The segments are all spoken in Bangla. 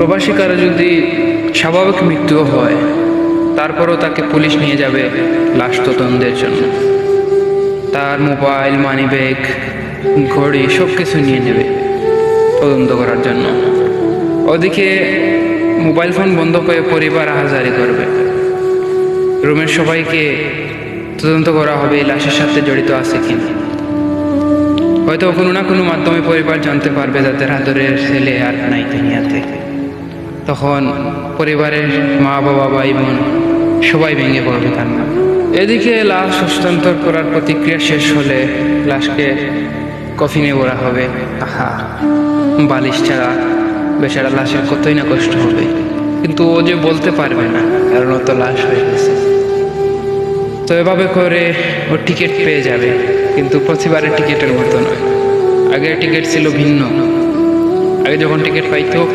প্রবাসী কারও যদি স্বাভাবিক মৃত্যু হয়, তারপরও তাকে পুলিশ নিয়ে যাবে লাশ তদন্তের জন্য। তার মোবাইল মানি ব্যাগ ঘড়ি সব কিছু নিয়ে নেবে তদন্ত করার জন্য। ওদিকে মোবাইল ফোন বন্ধ করে পরিবার আহাজারি করবে। রুমের সবাইকে তদন্ত করা হবে লাশের সাথে জড়িত আছে কিনা। হয়তো কোনো না কোনো মাধ্যমে পরিবার জানতে পারবে তাদের আদরের ছেলে আর নাই দুনিয়াতে। তখন পরিবারের মা বাবা ভাই বোন সবাই ভেঙে পড়বে কান্না এদিকে লাশ হস্তান্তর করার প্রতিক্রিয়া শেষ হলে লাশকে কফিনে ওরা হবে আহা বালিশ ছাড়া বেচারা লাশের কতই না কষ্ট হবে। কিন্তু ও যে বলতে পারবে না, কারণ ও তো লাশ হয়ে গেছে। তো এভাবে করে ও টিকিট পেয়ে যাবে, কিন্তু প্রতিবারের টিকিটের মতো নয়। আগের টিকিট ছিল ভিন্ন। আগে যখন টিকিট পাইতো,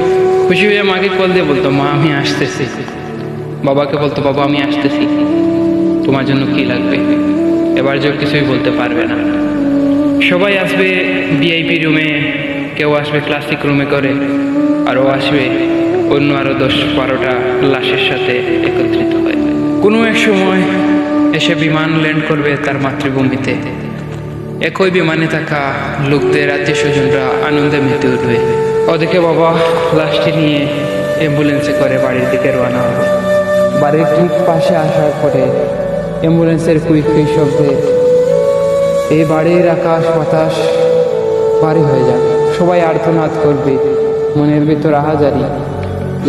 খুশি হয়ে মাকে কল দিয়ে বলতো, মা, আমি আসতেছি। বাবাকে বলতো, বাবা, আমি আসতেছি। তোমার জন্য কি লাগবে? এবার যে কিছুই বলতে পারবে না। সবাই আসবে ভিআইপি রুমে কেউ আসবে ক্লাসিক রুমে করে, আরও আসবে অন্য আরও দশ বারোটা লাশের সাথে একত্রিত হয়। কোনো এক সময় এসে বিমান ল্যান্ড করবে তার মাতৃভূমিতে। একই বিমানে থাকা লোকদের আত্মীয় স্বজনরা আনন্দে মেতে উঠবে। ওদিকে বাবা লাশটি নিয়ে অ্যাম্বুলেন্সে করে বাড়ির দিকে রওনা হবে বাড়ির ঠিক পাশে আসার পরে অ্যাম্বুলেন্সের কুইক কুইক শব্দে এই বাড়ির আকাশ বাতাস ভারী হয়ে যাবে সবাই আর্তনাদ করবে, মনের ভিতর আহাজারি।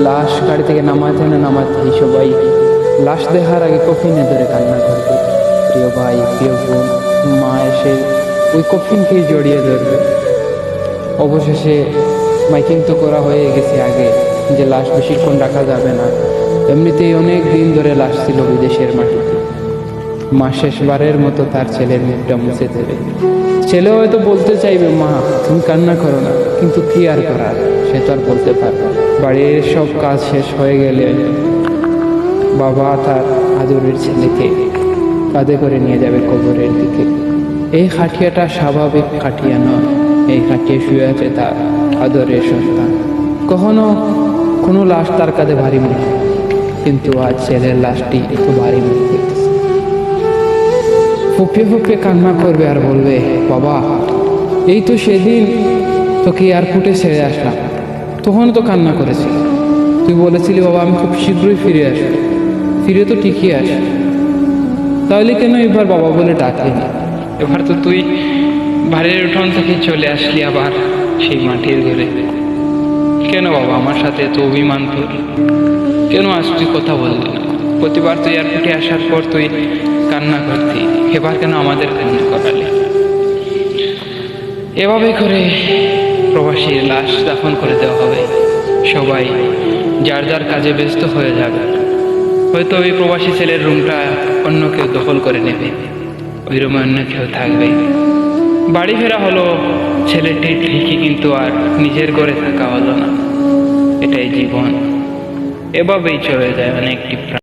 লাশ গাড়ি থেকে নামাতে না নামাতে সবাই লাশ দেখার আগে কফিনে ধরে কান্না করবে। প্রিয় ভাই, প্রিয় বোন, মা এসে ওই কফিনকেই জড়িয়ে ধরবে। অবশেষে মাইকিং তো করা হয়ে গেছে আগে, যে লাশ বেশিক্ষণ রাখা যাবে না। এমনিতেই অনেক দিন ধরে লাশ ছিল বিদেশের মাটিতে। মা শেষবারের মতো তার ছেলের মুখটা মুছে দেবে। ছেলে হয়তো বলতে চাইবে, মা, তুমি কান্না করো না, কিন্তু কি আর করার? সে তো আর বলতে পারবে। বাড়ির সব কাজ শেষ হয়ে গেলে বাবা তার আদরের ছেলেকে কাঁধে করে নিয়ে যাবে কবরের দিকে। এই খাটিয়াটা স্বাভাবিক খাটিয়া নয়। এই খাটিয়ে শুয়ে আছে তার আদরের সন্তান। কখনো কোনো লাশ তার কাঁধে ভারী মনে। কিন্তু আজ ছেলের লাশটি একটু ভারী মনে হইতেছে। ফুপিয়ে ফুপিয়ে কান্না করবে আর বলবে, বাবা, এই তো সেদিন তোকে এয়ারপোর্টে ছেড়ে আসলাম। তখন তো কান্না করেছি। তুই বলেছিলি, বাবা, আমি খুব শীঘ্রই ফিরে আসব। ফিরে তো ঠিকই আস তাহলে কেন এবার বাবা বলে ডাকলি না? এবার তো তুই বাড়ির উঠোন থেকে চলে আসলি আবার সেই মাটির ঘরে। কেন বাবা, আমার সাথে এত অভিমান তোর? কেন আজ তুই কথা বললি না? প্রতিবার তুই এয়ারপোর্টে আসার পর তুই কান্না করতি। এবার কেন আমাদের কান্না করালি? এভাবে করে প্রবাসীর লাশ দাফন করে দেওয়া হবে। সবাই যার যার কাজে ব্যস্ত হয়ে যাবে হয়তো ওই প্রবাসী ছেলের রুমটা অন্য কেউ দখল করে নেবে। ওই রুমে অন্য কেউ থাকবে। বাড়ি ফেরা হলো। ছেলেটি ঠিকই কিন্তু আর নিজের ঘরে থাকা হলো না। এটাই জীবন। এভাবেই চলে যায় অনেকটি প্রাণ।